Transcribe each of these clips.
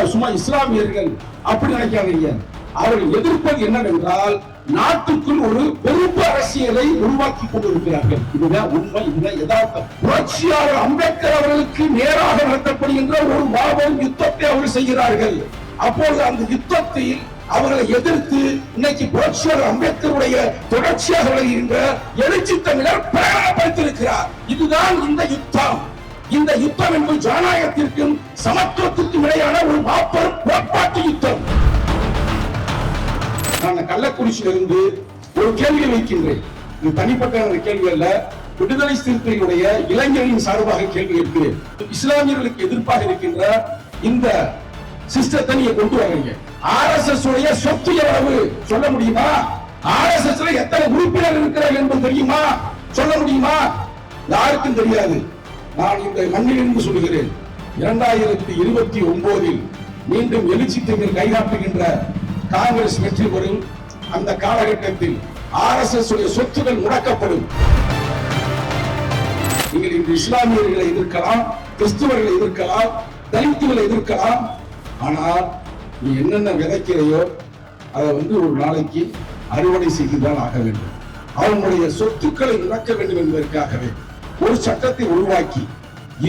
சும்மா இஸ்லாமியர்கள் அப்படி நினைக்காதீங்க அவர்கள் எதிர்ப்பது என்னவென்றால் நாட்டுக்குள் ஒரு பொறுப்பு அரசியலை உருவாக்கி கொண்டிருக்கிறார்கள். இதுதான் உண்மை இதுதான் யதார்த்தம். புரட்சியாளர் அம்பேத்கர் அவர்களுக்கு நேராக நடத்தப்படுகின்ற ஒரு மாபெரும் யுத்தத்தை அவர்கள் செய்கிறார்கள். அப்போது அந்த யுத்தத்தில் அவர்களை எதிர்த்து இன்னைக்கு புரட்சியாளர் அம்பேத்கருடைய தொடர்ச்சியாக வருகின்ற எழுச்சி தமிழர் பிரகடனப்படுத்தியிருக்கிறார். இதுதான் இந்த யுத்தம். இந்த யுத்தம் என்பது ஜனநாயகத்திற்கும் சமத்துவத்திற்கும் இடையான ஒரு மாபெரும் கோட்பாட்டு யுத்தம். நான் கள்ளக்குறிச்சியிலிருந்து ஒரு கேள்வி வைக்கின்றேன். இது தனிப்பட்ட கேள்வி அல்ல விடுதலை சிறுத்தைகளுடைய இளைஞர்களின் சார்பாக கேள்வி இருக்கிறேன் இஸ்லாமியர்களுக்கு எதிர்ப்பாக இருக்கின்ற இந்த சிஸ்டத்தை நீங்க கொண்டு வரீங்க ஆர்எஸ்எஸ் உடைய சொத்து எவ்வளவு? சொல்ல முடியுமா? ஆர்எஸ்எஸ் எத்தனை உறுப்பினர் இருக்கிறார்கள் என்பது தெரியுமா? சொல்ல முடியுமா? யாருக்கும் தெரியாது. நான் இந்த மண்ணிலிருந்து சொல்கிறேன் இரண்டாயிரத்தி இருபத்தி ஒன்பதில் மீண்டும் எழுச்சி தமிழ் கைகாட்டுகின்ற காங்கிரஸ் வெற்றி பெறும் அந்த காலகட்டத்தில் ஆர்எஸ்எஸ் உடைய சொத்துகள் முடக்கப்படும். நீங்கள் இன்று இஸ்லாமியர்களை எதிர்க்கலாம் கிறிஸ்துவர்களை எதிர்க்கலாம் தலித்துகளை எதிர்க்கலாம். ஆனால் நீ என்னென்ன விதைக்கிறையோ அதை வந்து ஒரு நாளைக்கு அறுவடை செய்துதான் ஆக வேண்டும். அவனுடைய சொத்துக்களை இழக்க வேண்டும் என்பதற்காகவே ஒரு சட்டத்தை உருவாக்கி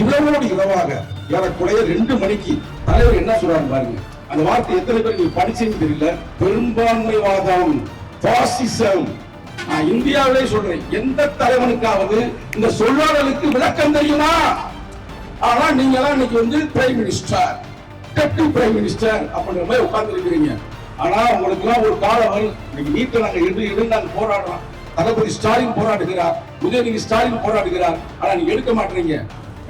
இரவோடு இரவாக ஏறக்குறைய ரெண்டு மணிக்கு தலைவர் என்ன சொல்றாரு பாருங்க. அந்த வார்த்தை எத்தனை பேர் நீங்க படிச்சீங்கன்னு தெரியல. பெரும்பான்மைவாதம் பாசிசம் நான் இந்தியாவிலே சொல்றேன். எந்த தலைவனுக்காவது இந்த சொல்லாடலுக்கு விளக்கம் தெரியுமா? ஆனா நீங்க எல்லாம் இன்னைக்கு வந்து prime minister deputy prime minister அப்படின்ற மாதிரி உட்கார்ந்து இருக்கிறீங்க ஆனா உங்களுக்கு எல்லாம் ஒரு காலம் இன்னைக்கு நீட்டை நாங்க எடு எடு நாங்க போராடுறோம். தளபதி ஸ்டாலின் போராடுகிறார் உதயநிதி ஸ்டாலின் போராடுகிறார். ஆனா நீங்க எடுக்க மாட்டீங்க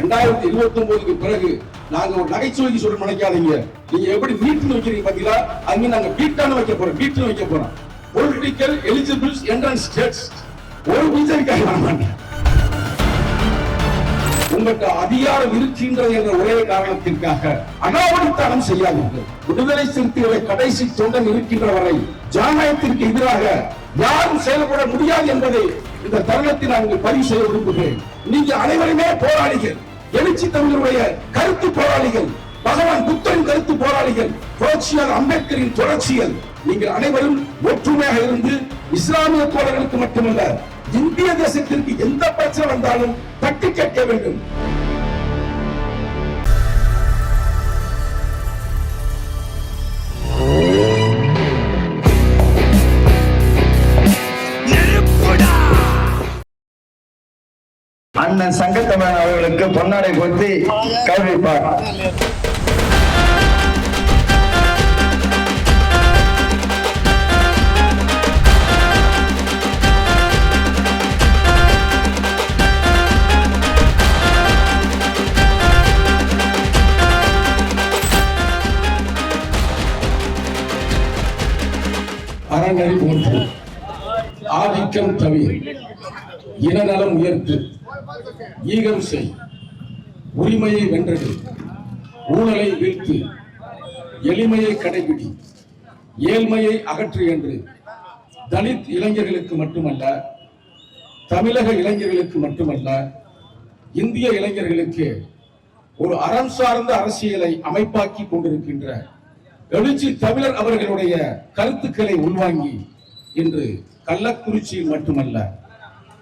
ரெண்டாயிரத்தி இருபத்தி ஒன்பதுக்கு பிறகு நாங்க ஒரு நகைச்சுவைக்கு சொல்ல நினைக்காதீங்க. நீங்க எப்படி நீட்னு வைக்கிறீங்க பாத்தீங்களா? அங்க நாங்க பீட்டான வைக்க போறோம் பீட்னு வைக்க போறோம். பொலிட்டிக்கல் எலிஜிபிள்ஸ் என்ட்ரன்ஸ் ஸ்டேட்ஸ் ஒரு பிஜேபிக்காக வரமாட்டேன் உங்களுக்கு அதிகாரம் இருக்கின்றது என்ற ஒரே காரணத்திற்காக அனாவடித்தனம் செய்யாதீர்கள். விடுதலை சிறுத்தைகளை கடைசி தொண்டன் இருக்கின்ற வரை ஜனநாயகத்திற்கு எதிராக யாரும் செயல்பட முடியாது என்பதை இந்த தருணத்தில் நான் பதிவு செய்ய விரும்புகிறேன். நீங்க அனைவருமே போராளிகள். எழுச்சி தமிழருடைய கருத்து போராளிகள் பகவான் புத்தரின் கருத்து போராளிகள் புரட்சியாளர் அம்பேத்கரின் தொடர்ச்சிகள். நீங்கள் அனைவரும் ஒற்றுமையாக இருந்து இஸ்லாமிய தோழர்களுக்கு மட்டுமல்ல இந்திய தேசத்திற்கு எந்த பிரச்சனை வந்தாலும் தட்டி கேட்க வேண்டும். அண்ணன் சங்கத்தமிழன் அவர்களுக்கு பொன்னாடை பொத்தி கௌரவிப்பார். அறநெறி போன்று ஆதிக்கம் தவிர. இனநலம் உயர்த்து. ஈகம் செய். உரிமையை வென்றது. ஊழலை வீழ்த்து. எளிமையை கடைபிடி. ஏழ்மையை அகற்று என்று. தலித் இளைஞர்களுக்கு மட்டுமல்ல தமிழக இளைஞர்களுக்கு மட்டுமல்ல இந்திய இளைஞர்களுக்கு ஒரு அறம் சார்ந்த அரசியலை அமைப்பாக்கி கொண்டிருக்கின்ற எழுச்சி தமிழர் அவர்களுடைய கருத்துக்களை உள்வாங்கி இன்று கள்ளக்குறிச்சியில் மட்டுமல்ல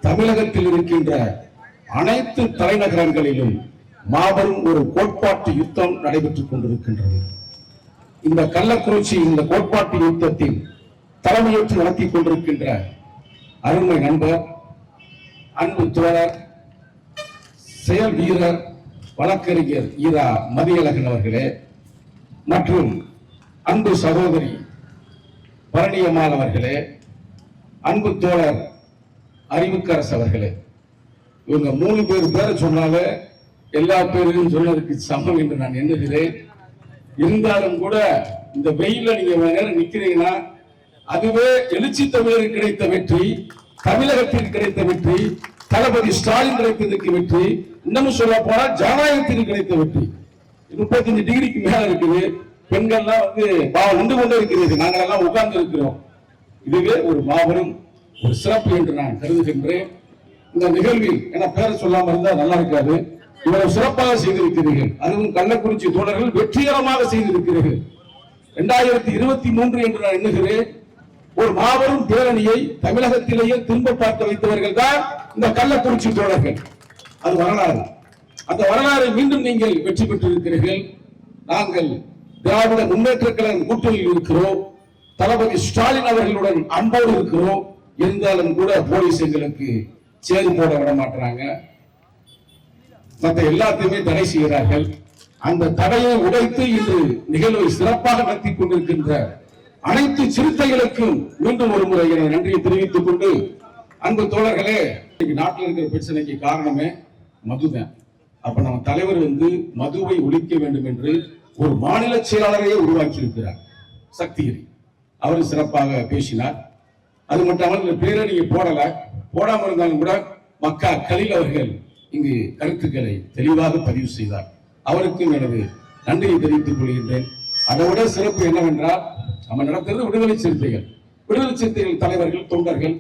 தமிழகத்தில் இருக்கின்ற அனைத்து தலைநகரங்களிலும் மாபெரும் ஒரு கோட்பாட்டு யுத்தம் நடைபெற்றுக் கொண்டிருக்கின்றது. இந்த கள்ளக்குறிச்சி இந்த கோட்பாட்டு யுத்தத்தில் தலைமையேற்று நடத்தி கொண்டிருக்கின்ற அருமை நண்பர் அன்பு தோழர் செயல் வீரர் வழக்கறிஞர் ஈரா மதியழகன் அவர்களே மற்றும் அன்பு சகோதரி பரணியம்மாள் அவர்களே அன்பு தோழர் அறிவுக்கரசு அவர்களே. இவங்க மூணு பேர் பேரை சொன்னாலே எல்லா பேரையும் சொன்னதுக்கு சமம் என்று நான் எண்ணுகிறேன். இருந்தாலும் கூட இந்த வெயில நீங்க நேரம் நிக்கிறீங்கன்னா அதுவே எழுச்சி தமிழருக்கு கிடைத்த வெற்றி தமிழகத்திற்கு கிடைத்த வெற்றி தளபதி ஸ்டாலின் கிடைத்ததுக்கு வெற்றி இன்னமும் சொல்ல போனா ஜனநாயகத்திற்கு கிடைத்த வெற்றி. முப்பத்தஞ்சு டிகிரிக்கு மேல இருக்குது. பெண்கள்லாம் வந்து பாவம் நின்று கொண்டே இருக்கிறது. நாங்கள் எல்லாம் உட்கார்ந்து இருக்கிறோம் இதுவே ஒரு மாபெரும் ஒரு சிறப்பு என்று நான் கருதுகின்றேன். இந்த நிகழ்வில் என பெயரை சொல்லாம இருந்தா நல்லா இருக்காது. இவ்வளவு சிறப்பாக செய்திருக்கிறீர்கள். அதுவும் கள்ளக்குறிச்சி தோழர்கள் வெற்றிகரமாக செய்திருக்கிறீர்கள். இரண்டாயிரத்தி இருபத்தி மூன்று என்று நான் எண்ணுகிறேன். ஒரு மாபெரும் பேரணியை தமிழகத்திலேயே திரும்ப பார்க்க வைத்தவர்கள் தான் இந்த கள்ளக்குறிச்சி தோழர்கள். அது வரலாறு. அந்த வரலாறை மீண்டும் நீங்கள் வெற்றி பெற்றிருக்கிறீர்கள். நாங்கள் திராவிட முன்னேற்ற கழக கூட்டணியில் இருக்கிறோம். தளபதி ஸ்டாலின் அவர்களுடன் அன்போடு இருக்கிறோம். இருந்தாலும் கூட போலீஸ் எங்களுக்கு சேறு போட விட மாட்டாங்க மற்ற எல்லாத்தையுமே தடை செய்கிறார்கள். அந்த தடையை உடைத்து இன்று நிகழ்வை சிறப்பாக நடத்தி கொண்டிருக்கின்ற அனைத்து சிறுத்தைகளுக்கும் மீண்டும் ஒரு முறை என நன்றியை தெரிவித்துக் கொண்டு அன்பு தோழர்களே இன்னைக்கு நாட்டில் இருக்கிற பிரச்சனைக்கு காரணமே மதுதான். அப்ப நம்ம தலைவர் வந்து மதுவை ஒழிக்க வேண்டும் என்று ஒரு மாநில செயலாளரையே உருவாக்கி இருக்கிறார் சக்திகிரி. அவர் சிறப்பாக பேசினார். அது மட்டும் இந்த பேரை நீங்க போடல. போடாமல் இருந்தாலும் கூட மக்கா கலில் அவர்கள் இங்கு கருத்துக்களை தெளிவாக பதிவு செய்தார். அவருக்கும் எனது நன்றியை தெரிவித்துக் கொள்கின்றேன். அதோட சிறப்பு என்னவென்றால் நம்ம நடத்துறது விடுதலை சிறுத்தைகள். விடுதலை சிறுத்தைகள் தலைவர்கள் தொண்டர்கள்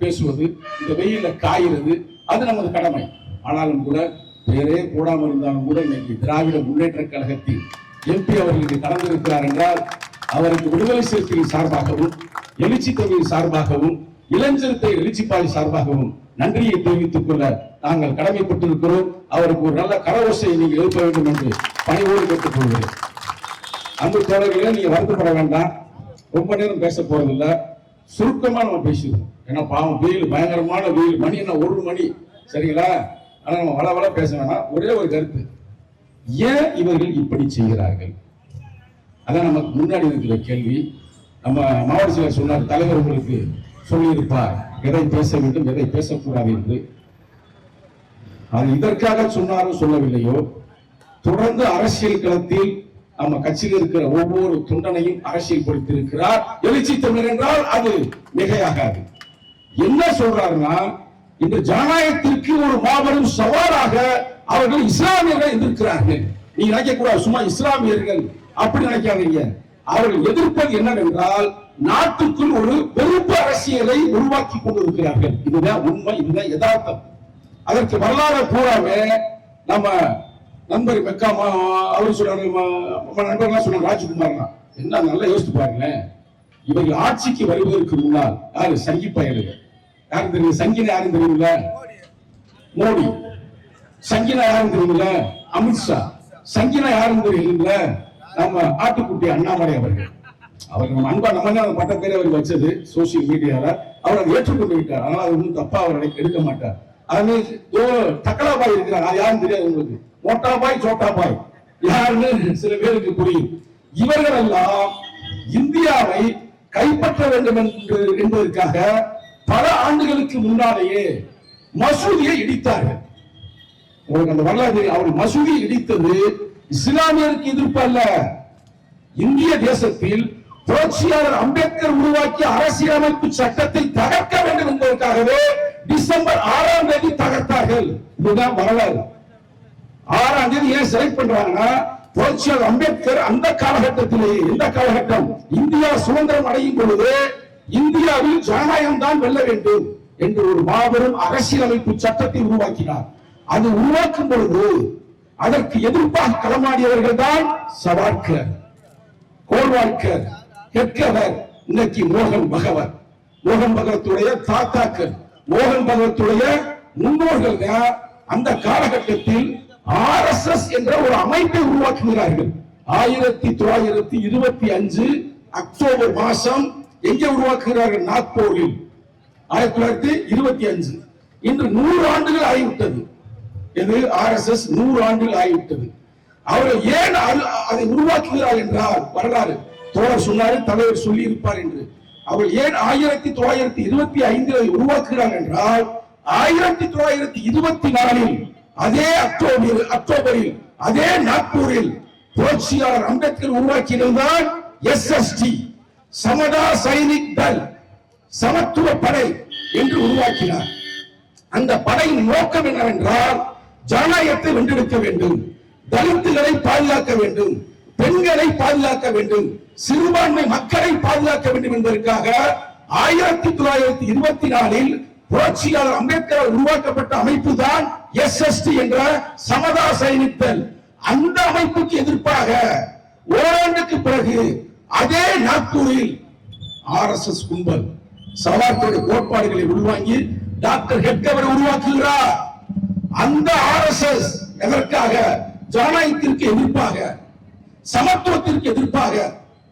பேசுவது இந்த வெயில காயிறது அது நமது கடமை. ஆனாலும் கூட பேரே போடாமல் இருந்தாலும் கூட இன்னைக்கு திராவிட முன்னேற்ற கழகத்தில் எம்பி அவர்கள் இங்கு கலந்திருக்கிறார் என்றால் அவருக்கு விடுதலை சிறுத்தைகள் சார்பாகவும் எழுச்சி தொகையின் சார்பாகவும் இளஞ்சிறுத்தை எழுச்சிப்பாளி சார்பாகவும் நன்றியை தெரிவித்துக் கொள்ள நாங்கள் கடமைப்பட்டிருக்கிறோம். அவருக்கு ஒரு நல்ல கரவோசையை நீங்கள் எழுப்ப வேண்டும் என்று பணிவோடு கேட்டுக் கொள்கிறேன். அன்பு தோழர்களே நீங்க வருத்தப்பட வேண்டாம். ரொம்ப நேரம் பேச போறதில்லை. சுருக்கமா நம்ம பேசிடுவோம். ஏன்னா பாவம் வெயில் பயங்கரமான வெயில். மணி என்ன ஒரு மணி. சரிங்களா? ஆனா நம்ம வள வள பேச வேணாம். ஒரே ஒரு கருத்து. ஏன் இவர்கள் இப்படி செய்கிறார்கள்? அதான் நமக்கு முன்னாடி இருக்கிற கேள்வி. நம்ம மாவட்ட செயலர் சொன்னார் தலைவர் உங்களுக்கு சொல்லியிருப்பார். எதை பேச வேண்டும் எதை பேசக்கூடாது என்று. அது இதற்காக சொன்னாரோ சொல்லவில்லையோ தொடர்ந்து அரசியல் களத்தில் நம்ம கட்சியில் இருக்கிற ஒவ்வொரு தொண்டனையும் அரசியல் படுத்தியிருக்கிறார். எழுச்சி தமிழர் என்றால் அது மிகையாகாது. என்ன சொல்றாருன்னா இந்த ஜனநாயகத்திற்கு ஒரு மாபெரும் சவாலாக அவர்கள் இஸ்லாமியர்கள் எதிர்க்கிறார்கள். நீங்க நினைக்க கூடாது சும்மா இஸ்லாமியர்கள் அப்படி நினைக்காதீங்க. அவர்கள் எதிர்ப்பது என்னவென்றால் நாட்டுக்குள் ஒரு வெறுப்பு அரசியலை உருவாக்கி கொண்டிருக்கிறார்கள். இதுதான் உண்மை இதுதான் யதார்த்தம். அதற்கு வரலாறு பூராமே நம்ம நண்பர் மெக்காமா அவர் சொல்றாரு ம- நண்பர்லாம் சொன்னாங்க ராஜ்குமார்னா என்ன நல்லா யோசித்து பாருங்களேன். இவர்கள் ஆட்சிக்கு வருவதற்கு முன்னால் யாரு? சங்கி பயலுங்க. யாரும் தெரியும்? சங்கின யாரும் தெரியுங்கள மோடி. சங்கினா யாரும் தெரியுங்கள அமித்ஷா. சங்கினா யாரும் தெரியுங்கள நம்ம ஆட்டுக்குட்டி அண்ணாமலை அவர்கள். அவர் நம்ம அன்பா நம்ம தான் பட்ட பேரை அவர் வச்சது சோசியல் மீடியால அவர் அதை ஏற்றுக்கொண்டு விட்டார். அதனால அது ஒன்றும் தப்பா அவர் எடுக்க மாட்டார். அது தக்கலா பாய் இருக்கிறார். அது யாருன்னு தெரியாது உங்களுக்கு. சோட்டா பாய் யாருன்னு சில பேருக்கு புரியும். இவர்கள் எல்லாம் இந்தியாவை கைப்பற்ற வேண்டும் என்று என்பதற்காக பல ஆண்டுகளுக்கு முன்னாலேயே மசூதியை இடித்தார்கள். உங்களுக்கு அந்த வரலாறு அவர் மசூதி இடித்தது இஸ்லாமியருக்கு எதிர்ப்பு அல்ல. இந்திய தேசத்தில் புரட்சியாளர் அம்பேத்கர் உருவாக்கிய அரசியலமைப்பு சட்டத்தை தகர்க்க வேண்டும் என்பதற்காகவே டிசம்பர் ஆறாம் தேதி தகர்த்தார்கள். இதுதான் வரலாறு. ஆறாம் தேதி ஏன் செலக்ட் பண்றாங்கன்னா புரட்சியாளர் அம்பேத்கர் அந்த காலகட்டத்திலேயே எந்த காலகட்டம் இந்தியா சுதந்திரம் அடையும் பொழுது இந்தியாவில் ஜனநாயகம் தான் வெல்ல வேண்டும் என்று ஒரு மாபெரும் அரசியலமைப்பு சட்டத்தை உருவாக்கினார். அது உருவாக்கும் பொழுது அதற்கு எதிர்ப்பாக களமாடியவர்கள் தான் சவார்கர் கோல்வார்கர் ஹெட்கவர் இன்னைக்கு மோகன் பகவத். மோகன் பகவத்துடைய தாத்தாக்கள். மோகன் பகவத்துடைய முன்னோர்கள் தான் அந்த காலகட்டத்தில் ஆர்எஸ்எஸ் என்ற ஒரு அமைப்பை உருவாக்குகிறார்கள். ஆயிரத்தி தொள்ளாயிரத்தி இருபத்தி அஞ்சு அக்டோபர் மாசம் எங்கே உருவாக்குகிறார்கள்? நாக்பூரில். ஆயிரத்தி தொள்ளாயிரத்தி இருபத்தி அஞ்சு. இன்று நூறு ஆண்டுகள் ஆகிவிட்டது. இது ஆர்எஸ்எஸ் நூறு ஆண்டுகள் ஆகிவிட்டது. அவர்கள் ஏன் அது- அதை உருவாக்குகிறார் என்றால் வரலாறு. தோழர் சொன்னாரு தலைவர் சொல்லி இருப்பார் என்று. அவள் ஏன் ஆயிரத்தி தொள்ளாயிரத்தி இருபத்தி ஐந்தில் அதை உருவாக்குகிறார் என்றால் ஆயிரத்தி தொள்ளாயிரத்தி இருபத்தி நாலில் அதே அக்டோபர் அக்டோபரில் அதே நாக்பூரில் புரட்சியாளர் அம்பேத்கர் எஸ் எஸ்எஸ்டி சமதா சைனிக் தல் சமத்துவ படை என்று உருவாக்கினார். அந்த படையின் நோக்கம் என்னவென்றால் ஜனநாயகத்தை வென்றெடுக்க வேண்டும் தலித்துகளை பாதுகாக்க வேண்டும் பெண்களை பாதுகாக்க வேண்டும் சிறுபான்மை மக்களை பாதுகாக்க வேண்டும் என்பதற்காக ஆயிரத்தி தொள்ளாயிரத்தி இருபத்தி நாலில் புரட்சியாளர் அம்பேத்கர் உருவாக்கப்பட்ட அமைப்பு தான் எஸ் எஸ்டி என்ற சமதா சைனித்தல். அந்த அமைப்புக்கு எதிர்ப்பாக ஓராண்டுக்கு பிறகு அதே நாக்பூரில் ஆர்எஸ்எஸ் கும்பல் சவார்கருடைய கோட்பாடுகளை உள்வாங்கி டாக்டர் ஹெட்கவர் உருவாக்குகிறார். அந்த ஆர்எஸ்எஸ் எதற்காக ஜனநாயகத்திற்கு எதிர்ப்பாக சமத்துவத்திற்கு எதிர்ப்பாக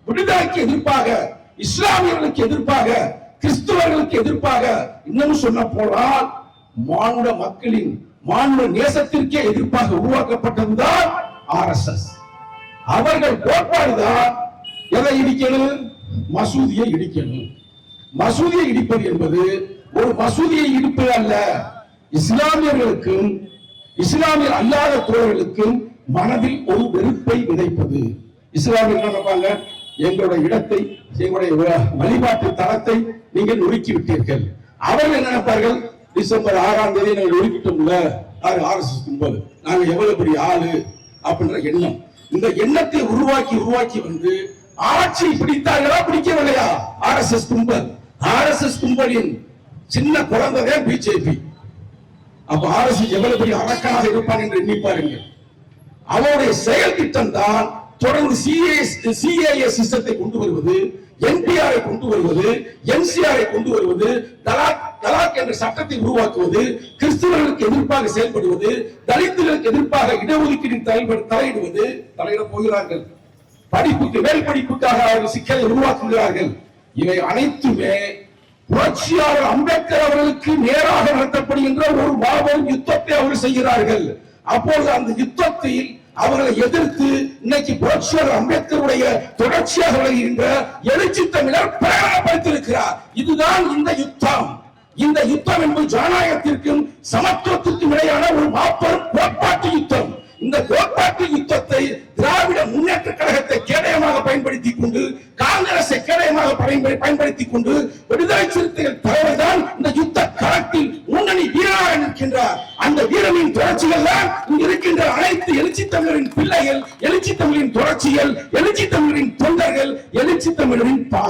விடுதலைக்கு எதிர்ப்பாக இஸ்லாமியர்களுக்கு எதிர்ப்பாக கிறிஸ்துவர்களுக்கு எதிர்ப்பாக இன்னும் சொன்ன போனால் மானுட மக்களின் மானுட நேசத்திற்கே எதிர்ப்பாக உருவாக்கப்பட்டதுதான் ஆர்எஸ்எஸ் அவர்கள் கோட்பாடுதான் எதை இடிக்கணும்? மசூதியை இடிக்கணும். மசூதியை இடிப்பது என்பது ஒரு மசூதியை இடிப்பது அல்ல. இஸ்லாமியர்களுக்கும் இஸ்லாமியர் அல்லாத தோழர்களுக்கும் மனதில் ஒரு வெறுப்பை விதைப்பது. இஸ்லாமியர் என்ன நினைப்பாங்க? எங்களுடைய இடத்தை எங்களுடைய வழிபாட்டு தளத்தை நீங்கள் நொறுக்கி விட்டீர்கள். அவர்கள் என்ன நினைப்பார்கள் டிசம்பர் ஆறாம் தேதி நாங்கள் நொறுக்கிட்டோம்ல ஆர் எஸ் எஸ் கும்பல். நாங்க எவ்வளவு பெரிய ஆளு? அப்படின்ற எண்ணம். இந்த எண்ணத்தை உருவாக்கி உருவாக்கி வந்து ஆட்சி பிடித்தார்களா பிடிக்கவில்லையா? ஆர் எஸ் எஸ் கும்பல். ஆர் எஸ் எஸ் கும்பலின் சின்ன குழந்தைதான் பிஜேபி அப்ப ஆர்எஸ் எவ்வளவு பெரிய அரக்கனாக இருப்பான் என்று எண்ணி பாருங்கள். அவருடைய செயல் திட்டம் தான் தொடர்ந்து சிஏஎஸ் சிஏஏ சிஸ்டத்தை கொண்டு வருவது என்பிஆரை கொண்டு வருவது என்சிஆரை கொண்டு வருவது தலாக் தலாக் என்ற சட்டத்தை உருவாக்குவது கிறிஸ்தவர்களுக்கு எதிர்ப்பாக செயல்படுவது தலித்துகளுக்கு எதிர்ப்பாக இடஒதுக்கீடு தலையிடுவது தலையிட போகிறார்கள். படிப்புக்கு மேல் படிப்புக்காக அவர்கள் சிக்கலை உருவாக்குகிறார்கள். இவை அனைத்துமே புரட்சியாளர் அம்பேத்கர் அவர்களுக்கு நேராக நடத்தப்படுகின்ற ஒரு மாபெரும் யுத்தத்தை அவர்கள் செய்கிறார்கள். அப்போது அந்த யுத்தத்தில் அவர்களை எதிர்த்து இன்னைக்கு புரட்சியாளர் அம்பேத்கருடைய தொடர்ச்சியாக வருகின்ற எழுச்சி தமிழர் பிரயாணப்படுத்தியிருக்கிறார் இதுதான் இந்த யுத்தம். இந்த யுத்தம் என்பது ஜனநாயகத்திற்கும் சமத்துவத்திற்கும் இடையான ஒரு மாபெரும் கோட்பாட்டு யுத்தம். இந்த கோட்பாட்டு யுத்தத்தை திராவிட முன்னேற்ற கழகத்தை கேடயமாக பயன்படுத்திக் கொண்டு காங்கிரஸை கேடயமாக பயன்படுத்திக் கொண்டு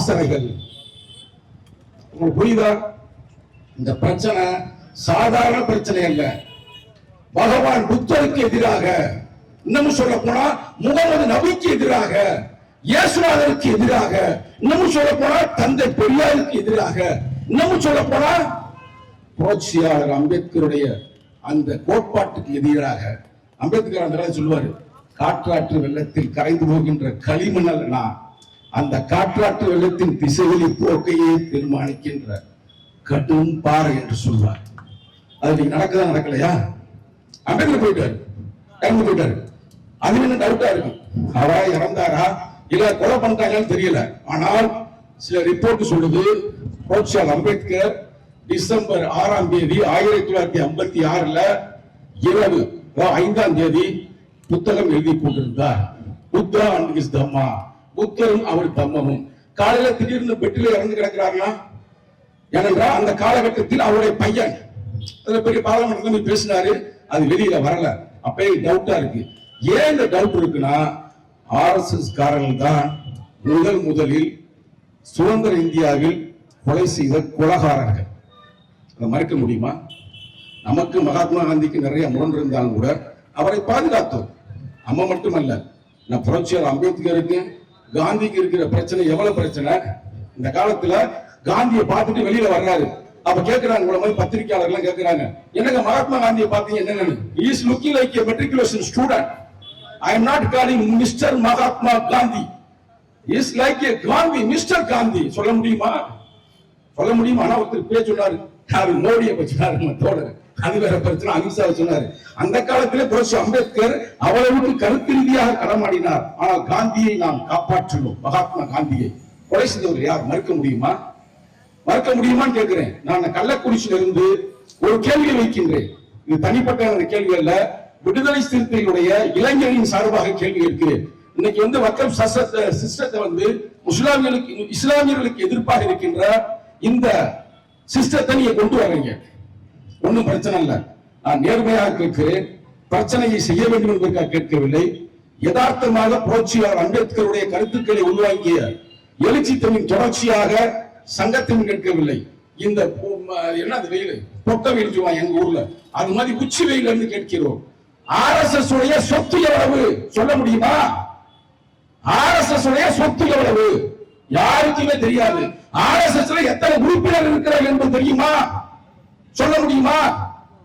தமிழரின் உங்களுக்கு புரியுதா? இந்த பிரச்சனை சாதாரண பிரச்சனை அல்ல. பகவான் புத்தருக்கு எதிராக இன்னமும் சொல்ல போனா முகமது நபிக்கு எதிராக இயேசுநாதருக்கு எதிராக இன்னமும் சொல்ல போனா தந்தை பெரியாருக்கு எதிராக இன்னமும் சொல்ல போனா புரட்சியாளர் அம்பேத்கருடைய அந்த கோட்பாட்டுக்கு எதிராக. அம்பேத்கர் அந்த சொல்லுவாரு காற்றாற்று வெள்ளத்தில் கரைந்து போகின்ற களிமணல் நான். அந்த காற்றாற்று வெள்ளத்தின் திசைகளில் போக்கையே தீர்மானிக்கின்ற கடும் பாறை என்று சொல்வார். அது நீங்க நடக்குதா நடக்கலையா? அம்பேத்கர் போயிட்டாரு. இறந்து போயிட்டாரு. அது என்ன டவுட்டா இருக்கும்? அவரா இறந்தாரா? இல்ல கொலை பண்றாங்கன்னு தெரியல. ஆனால் சில ரிப்போர்ட் சொல்லுது புரட்சியாளர் அம்பேத்கர் டிசம்பர் ஆறாம் தேதி ஆயிரத்தி தொள்ளாயிரத்தி ஐம்பத்தி ஆறுல இரவு ஐந்தாம் தேதி புத்தகம் எழுதி கொண்டிருந்தார் புத்தா அண்ட் இஸ் தம்மா புத்தரும் அவள் தம்மமும் காலையில திடீர்னு பெட்டில இறந்து கிடக்கிறாங்களா ஏனென்றால் அந்த காலகட்டத்தில் அவருடைய பையன் அதுல பெரிய பாராளுமன்றத்தில் பேசினாரு. அது வெளியில வரல. அப்பயே டவுட்டா இருக்கு. ஏன் இந்த டவுட் இருக்குன்னா ஆர்எஸ்எஸ் காரர்கள் தான் முதல் முதலில் சுதந்திர இந்தியாவில் கொலை செய்த கொலகாரர்கள். அதை மறுக்க முடியுமா? நமக்கு மகாத்மா காந்திக்கு நிறைய முரண் இருந்தாலும் கூட அவரை பாதுகாத்தோம். நம்ம மட்டுமல்ல நான் புரட்சியாளர் அம்பேத்கருக்கு காந்திக்கு இருக்கிற பிரச்சனை எவ்வளவு பிரச்சனை? இந்த காலத்துல காந்தியை பார்த்துட்டு வெளியில வர்றாரு. அப்ப கேக்குறாங்க உங்களை மாதிரி பத்திரிகையாளர்கள் கேக்குறாங்க. என்னங்க மகாத்மா காந்தியை பார்த்தீங்க என்னன்னு? Is looking like a matriculation student I am not calling mister Mahatma Gandhi. Is like a Gandhi mister Gandhi. சொல்ல முடியுமா? சொல்ல முடியுமா? ஆனா ஒருத்தர் பேர் சொன்னாரு. அவர் மோடியை பற்றி சொன்னாரு நம்ம தோழர். அது வேற பிரச்சனை. அமித்ஷா சொன்னாரு. அந்த காலத்திலே புரட்சி அம்பேத்கர் அவ்வளவுக்கு கருத்து ரீதியாக களமாடினார். ஆனால் காந்தியை நாம் காப்பாற்றணும் மகாத்மா காந்தியை. கொலை செய்தவர் யார்? மறுக்க முடியுமா? மறுக்க முடியுமான்னு கேட்கிறேன். நான் கள்ளக்குறிச்சியில இருந்து ஒரு கேள்வியை வைக்கின்றேன். இது தனிப்பட்ட கேள்வி அல்ல. விடுதலை சிறுத்தைகளுடைய இளைஞரின் சார்பாக கேள்வி இருக்கிறேன் இன்னைக்கு வந்து வக்கம் சிஸ்டத்தை வந்து முஸ்லாமியர்களுக்கு இஸ்லாமியர்களுக்கு எதிர்ப்பாக இருக்கின்ற இந்த சிஸ்டத்தை நீங்க கொண்டு வர்றீங்க ஒன்றும் பிரச்சனை இல்லை. நான் நேர்மையாக கேட்கிறேன் பிரச்சனையை செய்ய வேண்டும் என்பதற்காக கேட்கவில்லை. யதார்த்தமாக புரட்சியார் அம்பேத்கருடைய கருத்துக்களை உள்வாங்கிய எழுச்சி தமிழின் தொடர்ச்சியாக சங்கத்தின் கேட்கவில்லை. இந்த என்ன அது வெயில்? பொக்க வெயில் எங்க ஊர்ல. அது மாதிரி உச்சி வெயில் இருந்து கேட்கிறோம். ஆர்எஸ்எஸ் உடைய சொத்து எவ்வளவு? சொல்ல முடியுமா? ஆர்எஸ்எஸ் உடைய சொத்து எவ்வளவு? யாருக்குமே தெரியாது. ஆர்எஸ்எஸ்ல எத்தனை உறுப்பினர் இருக்கிறார் என்பது தெரியுமா? சொல்ல முடியுமா?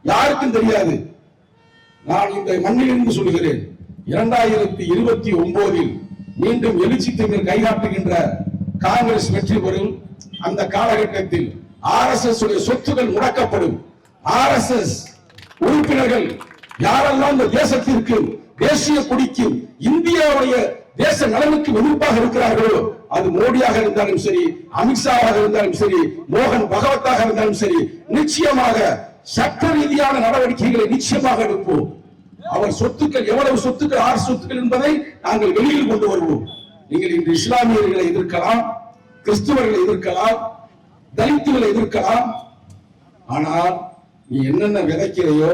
யாருக்கும் தெரியாது. நான் இந்த மண்ணிலிருந்து சொல்கிறேன் இரண்டாயிரத்தி இருபத்தி ஒன்பதில் மீண்டும் எழுச்சி தமிழ் கைகாட்டுகின்ற காங்கிரஸ் வெற்றி பெறும். அந்த காலகட்டத்தில் ஆர்எஸ்எஸ் உடைய சொத்துகள் முடக்கப்படும். ஆர்எஸ்எஸ் உறுப்பினர்கள் யாரெல்லாம் இந்த தேசத்திற்கு தேசிய கொடிக்கும் இந்தியாவுடைய தேச நலனுக்கு எதிர்ப்பாக இருக்கிறார்களோ அது மோடியாக இருந்தாலும் சரி அமித்ஷாவாக இருந்தாலும் சரி மோகன் பகவத்தாக இருந்தாலும் சரி நிச்சயமாக சட்ட ரீதியான நடவடிக்கைகளை நிச்சயமாக எடுப்போம். அவர் சொத்துக்கள் எவ்வளவு சொத்துக்கள் ஆறு சொத்துக்கள் என்பதை நாங்கள் வெளியில் கொண்டு வருவோம். நீங்கள் இன்று இஸ்லாமியர்களை எதிர்க்கலாம் கிறிஸ்துவர்களை எதிர்க்கலாம் தலித்துகளை எதிர்க்கலாம். ஆனால் நீ என்னென்ன விதைக்கிறையோ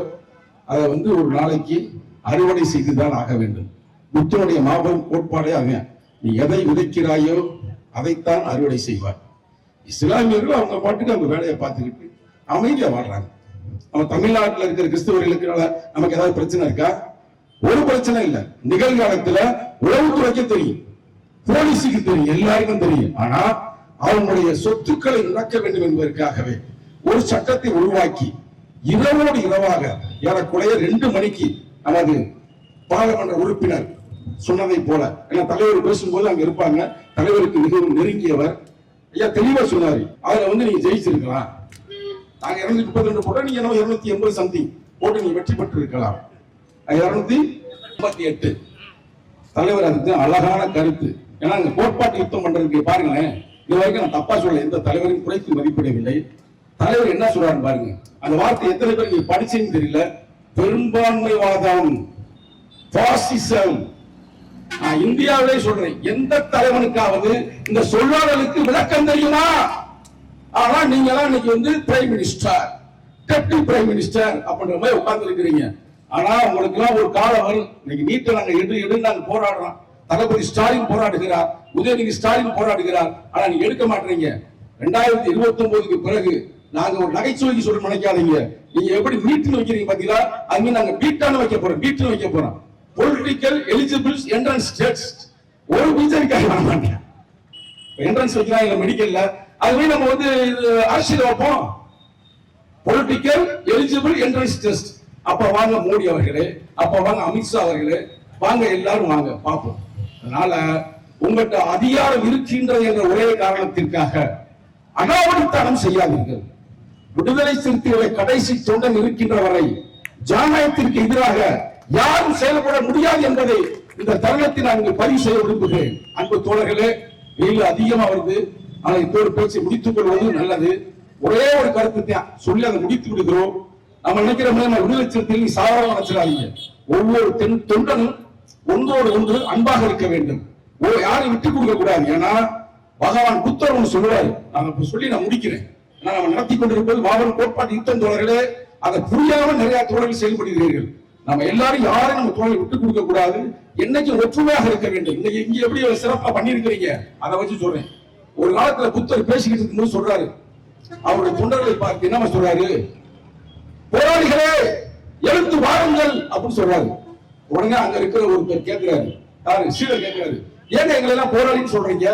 அதை வந்து ஒரு நாளைக்கு அறுவடை செய்துதான் ஆக வேண்டும். புத்தனுடைய மாபெரும் கோட்பாடே அவன் நீ எதை விதைக்கிறாயோ அதைத்தான் அறுவடை செய்வார் இஸ்லாமியர்கள் அவங்க பாட்டுக்கு அவங்க வேலையை பார்த்துக்கிட்டு அமைதியா வாழ்றாங்க. நம்ம தமிழ்நாட்டுல இருக்கிற கிறிஸ்தவர்களுக்கு நமக்கு ஏதாவது பிரச்சனை இருக்கா? ஒரு பிரச்சனை இல்லை. நிகழ்காலத்துல உளவுத்துறைக்கு தெரியும். போலீஸுக்கு தெரியும். எல்லாருக்கும் தெரியும். ஆனா அவங்களுடைய சொத்துக்களை இழக்க வேண்டும் என்பதற்காகவே ஒரு சட்டத்தை உருவாக்கி இரவோடு இரவாக ஏறக்குறைய ரெண்டு மணிக்கு நமது பாராளுமன்ற உறுப்பினர் சொன்னதை போல. ஏன்னா தலைவர் பேசும்போது அங்க இருப்பாங்க. தலைவருக்கு மிகவும் நெருங்கியவர். ஐயா தெளிவா சொன்னாரு. அதுல வந்து நீங்க ஜெயிச்சிருக்கலாம். நாங்க இருநூத்தி முப்பத்தி ரெண்டு போட்டோம். நீங்க என்ன இருநூத்தி எண்பது சம்திங் போட்டு நீங்க வெற்றி பெற்று இருக்கலாம் இருநூத்தி முப்பத்தி எட்டு தலைவர் அதுக்கு அழகான கருத்து. ஏன்னா அங்க கோட்பாட்டு யுத்தம் பண்றதுக்கு பாருங்களேன். இது வரைக்கும் நான் தப்பா சொல்ல எந்த தலைவரையும் குறைத்து மதிப்பிடவில்லை. தலைவர் என்ன சொல்றாரு பாருங்க. அந்த வார்த்தை எத்தனை பேர் நீங்க படிச்சேன்னு தெரியல. பெரும்பான்மைவாதம். பாசிசம். நான் இந்தியாவிலே சொல்றேன். எந்த தலைவனுக்காவது இந்த சொல்லாடலுக்கு விளக்கம் தெரியுமா? ஆனா நீங்க எல்லாம் இன்னைக்கு வந்து prime minister deputy prime minister அப்படின்ற மாதிரி உட்கார்ந்து இருக்கிறீங்க ஆனா உங்களுக்கு எல்லாம் ஒரு காலம் வரும் இன்னைக்கு நீட்டை நாங்க எடு எடு நாங்க போராடுறோம். தளபதி ஸ்டாலின் போராடுகிறார் உதயநிதி ஸ்டாலின் போராடுகிறார். ஆனா நீங்க எடுக்க மாட்டீங்க. ரெண்டாயிரத்தி இருபத்தி ஒன்பதுக்கு பிறகு நாங்க ஒரு நகைச்சுவைக்கு சொல்ல நினைக்காதீங்க. நீங்க எப்படி நீட்னு வைக்கிறீங்க பாத்தீங்களா? அது மீன் நாங்க பீட்டான்னு வைக்க போறோம் பீட்னு வைக்க போறோம். பொலிட்டிக்கல் எலிஜிபிள்ஸ் என்ட்ரன்ஸ் டெஸ்ட் ஒரு பிஜேபிக்காக வர மாட்டேன். என்ட்ரன்ஸ் வைக்கலாம் இல்ல மெடிக்கல்ல அதுவே நம்ம வந்து இது அரசியல் வைப்போம். பொலிட்டிக்கல் எலிஜிபிள் என்ட்ரன்ஸ் டெஸ்ட் அப்ப வாங்க மோடி அவர்களே அப்ப வாங்க அமித்ஷா அவர்களே வாங்க எல்லாரும் வாங்க பார்ப்போம். அதனால உங்கள்கிட்ட அதிகாரம் இருக்கின்றது என்ற ஒரே காரணத்திற்காக அனாவடித்தனம் செய்யாதீர்கள். விடுதலை சிறுத்தைகளை கடைசி தொண்டன் இருக்கின்ற வரை ஜனநாயகத்திற்கு எதிராக யாரும் செயல்பட முடியாது என்பதை இந்த தருணத்தை நான் இங்கு பதிவு செய்ய விரும்புகிறேன். அன்பு தோழர்களே வெயில் அதிகமா வருது. ஆனால் இப்போது பேச்சை முடித்துக் கொள்வது நல்லது. ஒரே ஒரு கருத்து தான் சொல்லி அதை முடித்து விடுகிறோம். நம்ம நினைக்கிற மாதிரி நம்ம விடுதலை நீ சாதாரண நினைச்சிடாதீங்க ஒவ்வொரு தென் தொண்டனும் ஒன்றோடு ஒன்று அன்பாக இருக்க வேண்டும். ஓ யாரையும் விட்டுக் கொடுக்க கூடாது. ஏன்னா பகவான் புத்தர் ஒன்று சொல்லுவார். நான் இப்ப சொல்லி நான் முடிக்கிறேன். ஏன்னா நம்ம நடத்தி கொண்டிருப்பது பாபன் கோட்பாட்டு யுத்தம் தோழர்களே. அதை புரியாமல் நிறைய தோழர்கள் செயல்படுகிறீர்கள். நம்ம எல்லாரும் யாரும் நம்ம தோழரை விட்டு கொடுக்க கூடாது. என்னைக்கு ஒற்றுமையாக இருக்க வேண்டும்? இன்னைக்கு இங்க எப்படி சிறப்பா பண்ணிருக்கிறீங்க அதை வச்சு சொல்றேன். ஒரு காலத்துல புத்தர் பேசிக்கிட்டு இருக்கும்போது சொல்றாரு. அவருடைய தொண்டர்களை பார்த்து என்ன சொல்றாரு? போராளிகளே எழுத்து வாருங்கள் அப்படின்னு சொல்றாரு. உடனே அங்க இருக்கிற ஒருத்தர் கேட்கிறாரு யாரு? சீடர் கேட்கிறாரு ஏங்க எங்களை எல்லாம் போராளின்னு சொல்றீங்க?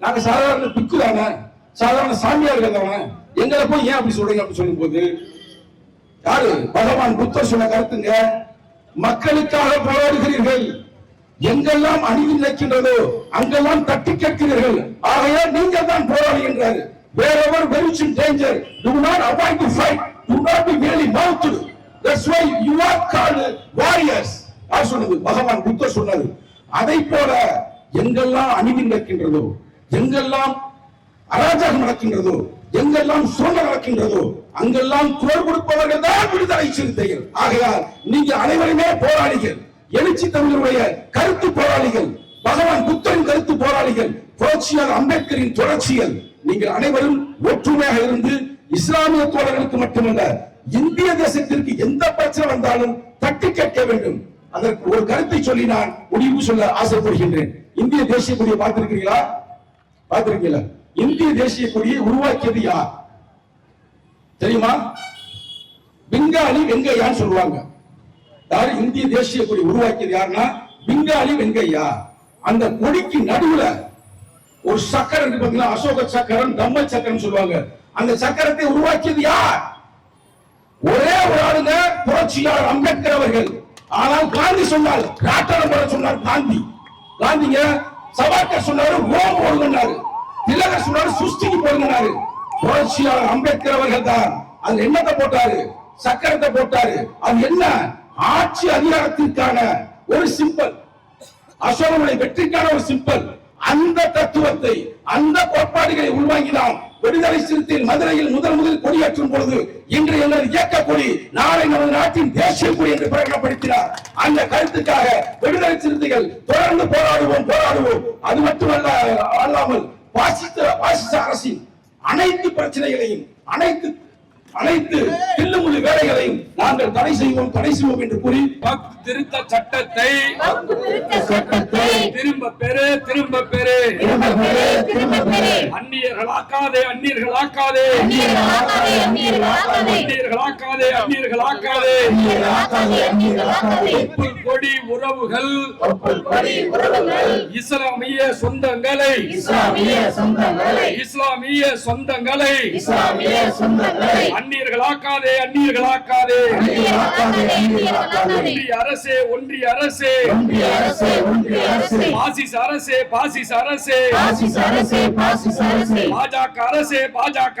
நாங்க சாதாரண பிக்கு தானே சாதாரண சாமியார்கள் தானே எங்களை போய் ஏன் அப்படி சொல்றீங்க? அப்படின்னு சொல்லும் போது யாரு? பகவான் புத்தர் சொன்ன கருத்துங்க. மக்களுக்காக போராடுகிறீர்கள். எங்கெல்லாம் அநீதி நிற்கின்றதோ அங்கெல்லாம் தட்டி கேட்கிறீர்கள். ஆகையா நீங்கள் தான் போராடுகின்றார் என்றார். wherever there is in danger do not avoid to fight. Do not be merely mouthed that's why you are called warriors. யார் சொன்னது? பகவான் புத்தர் சொன்னது அதை போல எங்கெல்லாம் அணிவில் நடக்கின்றதோ எங்கெல்லாம் அராஜகம் நடக்கின்றதோ எங்கெல்லாம் சுரண்டம் நடக்கின்றதோ அங்கெல்லாம் குரல் கொடுப்பவர்கள் தான் விடுதலை சிறுத்தைகள். ஆகையால் நீங்க அனைவருமே போராளிகள். எழுச்சி தமிழருடைய கருத்து போராளிகள் பகவான் புத்தரின் கருத்து போராளிகள் புரட்சியாளர் அம்பேத்கரின் தொடர்ச்சிகள். நீங்கள் அனைவரும் ஒற்றுமையாக இருந்து இஸ்லாமிய தோழர்களுக்கு மட்டுமல்ல இந்திய தேசத்திற்கு எந்த பிரச்சனை வந்தாலும் தட்டி கேட்க வேண்டும். அதற்கு ஒரு கருத்தை சொல்லி நான் முடிவு சொல்ல ஆசைப்படுகின்றேன். இந்திய தேசிய கொடியை பார்த்திருக்கிறீங்களா பார்த்திருக்கீங்களா இந்திய தேசிய கொடியை உருவாக்கியது யார்? தெரியுமா? பெங்காலி வெங்கையான்னு சொல்லுவாங்க. யாரு? இந்திய தேசிய கொடி உருவாக்கியது யாருன்னா? பெங்காலி வெங்கையா. அந்த கொடிக்கு நடுவுல ஒரு சக்கரம் இருக்கு பாத்தீங்களா? அசோக சக்கரம் தம்ம சக்கரம் சொல்லுவாங்க. அந்த சக்கரத்தை உருவாக்கியது யார்? ஒரே ஒரு ஆளுங்க புரட்சியாளர் அம்பேத்கர் அவர்கள். ஆனால் காந்தி சொன்னார் ராட்டனம் போட சொன்னார் காந்தி. காந்திங்க சவாக்கர் சொன்னாரு ஓம் போடுங்கன்னாரு. திலகர் சொன்னாரு சுஸ்திக்கு போடுங்கன்னாரு புரட்சியாளர் அம்பேத்கர் அவர்கள் தான். அதுல என்னத்தை போட்டாரு? சக்கரத்தை போட்டாரு. அது என்ன? ஆட்சி அதிகாரத்திற்கான ஒரு சிம்பல். அசோகனுடைய வெற்றிக்கான ஒரு சிம்பல். அந்த தத்துவத்தை அந்த கோட்பாடுகளை உள்வாங்கினால் விடுதலை சிறுத்தைகள் மதுரையில் முதல் முதல் கொடியேற்றும் பொழுது இன்று எனது இயக்க கொடி நாளை நமது நாட்டின் தேசிய கொடி என்று பிரகடனப்படுத்தினார். அந்த கருத்துக்காக விடுதலை சிறுத்தைகள் தொடர்ந்து போராடுவோம் போராடுவோம். அது மட்டுமல்ல அல்லாமல் பாசித்த பாசிச அரசின் அனைத்து பிரச்சனைகளையும் அனைத்து அனைத்து தில்லுமுள்ளு வேலைகளையும் நாங்கள் தடை செய்வோம் தடை செய்வோம் என்று கூறி வக்ஃப் திருத்த சட்டத்தை சட்டத்தை திரும்ப பெறு திரும்ப பெறு. திரும்ப பெறு திரும்ப பெறு. அந்நியர்களாக்காதே அந்நியர்களாக்காதே. ஆக்காதே அந்நியர்கள் ஆக்காதே. கொடி உறவுகள். இஸ்லாமிய சொந்தங்களை. இஸ்லாமிய சொந்தங்களை. அந்நியர்கள் ஆக்காதே அந்நியர்கள் ஆக்காதே. ஒன்றிய அரசே ஒன்றிய அரசே. பாசிஸ் அரசே பாசிஸ் அரசே. பாஜக அரசே பாஜக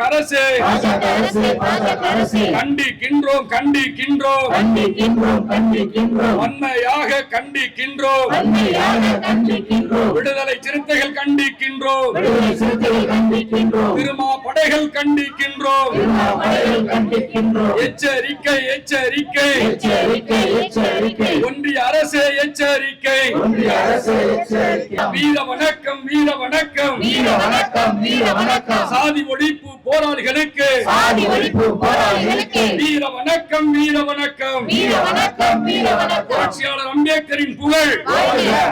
அரசே. கண்டிக்கின்றோம் கண்டிக்கின்றோம். கண்டிக்கின்றோம் கண்டிக்கின்றோம். வன்மையாக கண்டிக்கின்றோம். வன்மையாக கண்டிக்கின்றோம். விடுதலை சிறுத்தைகள் கண்டிக்கின்றோம். விடுதலை சிறுத்தைகள் கண்டிக்கின்றோம். திருமா படைகள் கண்டிக்கின்றோம். திருமாவளவர்கள் கண்டிக்கின்றோம். எச்சரிக்கை எச்சரிக்கை. எச்சரிக்கை எச்சரிக்கை. ஒன்றிய அரசே எச்சரிக்கை. ஒன்றிய அரசு எச்சரிக்கை. வீர வணக்கம் வீர வணக்கம். வீர வணக்கம் வீர வணக்கம். சாதி ஒழிப்பு போராளிகளுக்கு. சாதி ஒழிப்பு போராளிகளுக்கு. வீர வணக்கம் வீர வணக்கம் வீர வணக்கம் வீர வணக்கம் புரட்சியாளர் அம்பேத்கரின் புகழ்!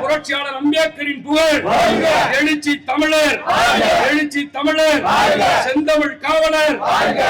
புரட்சியாளர் அம்பேத்கரின் புகழ்! எழுச்சி தமிழர்! எழுச்சி தமிழர்! செந்தமிழ் காவலர் வாழ்க!